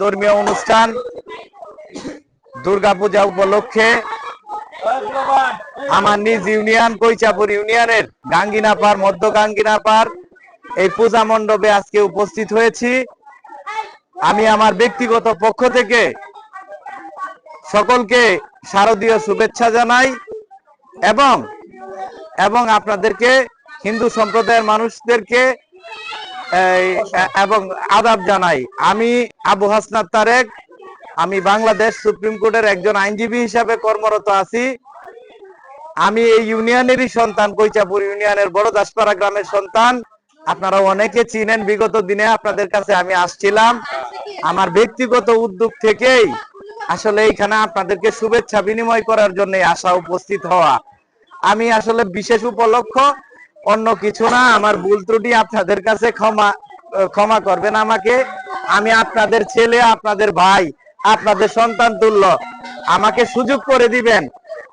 ধর্মীয় অনুষ্ঠান দুর্গাপূজা উপলক্ষে আমার নিজ ইউনিয়ন, কৈচাপুর ইউনিয়নের গাঙ্গিনাপার মধ্য গাঙ্গিনাপার এই পূজা মণ্ডপে আজকে উপস্থিত হয়েছি। আমি আমার ব্যক্তিগত পক্ষ থেকে সকলকে শারদীয় শুভেচ্ছা জানাই এবং এবং আপনাদেরকে, হিন্দু সম্প্রদায়ের মানুষদেরকে এবং আদাব জানাই। আমি আবু হাসনাত তারেক, আমি বাংলাদেশ সুপ্রিম কোর্টের একজন আইনজীবী হিসাবে কর্মরত আছি। আমি এই ইউনিয়নেরই সন্তান, কৈচাপুর ইউনিয়নের বড় দাসপাড়া গ্রামের সন্তান। আপনারা অনেকে চিনেন, বিগত দিনে আপনাদের কাছে আমি আসছিলাম। আমার ব্যক্তিগত উদ্যোগ থেকেই আসলে এইখানে আপনাদেরকে শুভেচ্ছা বিনিময় করার জন্য আসা উপস্থিত হওয়া। আমি আসলে বিশেষ উপলক্ষ, অন্য কিছু না, আমার ভুল ত্রুটি আপনাদের কাছে ক্ষমা ক্ষমা করবেন আমাকে। আমি আপনাদের ছেলে, আপনাদের ভাই, আপনাদের সন্তান তুল্য, আমাকে সুযোগ করে দিবেন।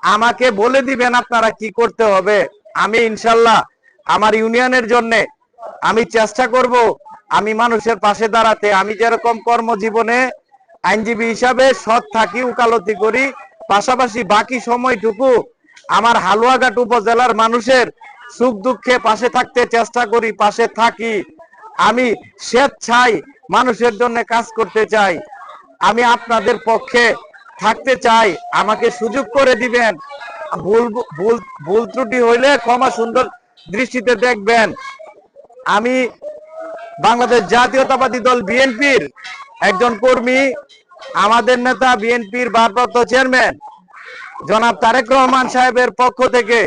আমাকে বলে দিবেন আপনারা কি করতে হবে। আমি ইনশাল্লাহ আমার ইউনিয়নের জন্য আমি চেষ্টা করব আমি মানুষের পাশে দাঁড়াতে। আমি যেরকম কর্মজীবনে আইনজীবী হিসাবে সৎ থাকি, উকালতি করি, পাশাপাশি বাকি সময়টুকু আমার হালুয়াঘাট উপজেলার মানুষের সুখ দুঃখে পাশে থাকতে চেষ্টা করি, পাশে থাকি। আমি স্বেচ্ছায় মানুষের জন্য কাজ করতে চাই। আমি আপনাদের পক্ষে থাকতে চাই, আমাকে সুযোগ করে দিবেন। ভুল ভুল ভুল ত্রুটি হইলে ক্ষমা সুন্দর দৃষ্টিতে দেখবেন। আমি বাংলাদেশ জাতীয়তাবাদী দল বিএনপির একজন কর্মী, আমাদের নেতা বিএনপির ভারপ্রাপ্ত চেয়ারম্যান, জনাব তারেক রহমান সাহেবের পক্ষ থেকে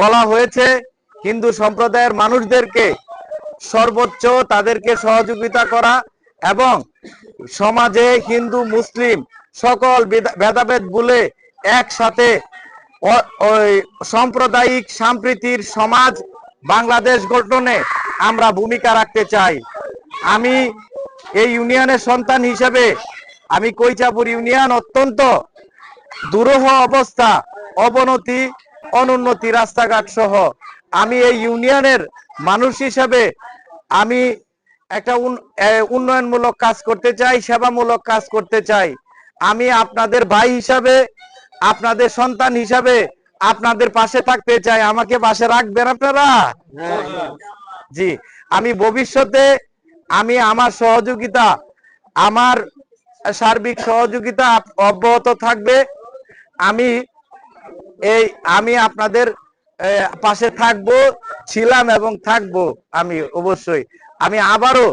বলা হয়েছে, হিন্দু সম্প্রদায়ের মানুষদেরকে সর্বোচ্চ তাদেরকে সহযোগিতা করা এবং সমাজে হিন্দু, মুসলিম সকল ভেদা- ভেদাভেদ ভুলে একসাথে সাম্প্রদায়িক সম্প্রীতির সমাজ বাংলাদেশ গঠনে আমরা ভূমিকা রাখতে চাই। আমি এই ইউনিয়নের সন্তান হিসেবে আমি কৈচাপুর ইউনিয়ন অত্যন্ত দুরূহ অবস্থা, অবনতি, অনুন্নতি রাস্তাঘাট সহ আমি এই ইউনিয়নের মানুষ হিসেবে আমি একটা উন- উন্নয়নমূলক কাজ করতে চাই, সেবামূলক কাজ করতে চাই। আমি আপনাদের ভাই হিসাবে, আপনাদের সন্তান হিসাবে আপনাদের পাশে থাকতে চাই। আমাকে পাশে রাখবেন আপনারা? জি। আমি ভবিষ্যতে, আমি আমার সহযোগিতা, আমার সার্বিক সহযোগিতা অব্যাহত থাকবে। আমি এই, আমি আপনাদের পাশে থাকব, ছিলাম এবং থাকব আমি অবশ্যই। আমি আবারও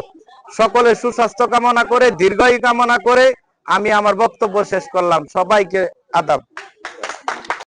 সকলে সুস্বাস্থ্য কামনা করে, দীর্ঘায়ু কামনা করে আমি আমার বক্তব্য শেষ করলাম। সবাইকে আদাব।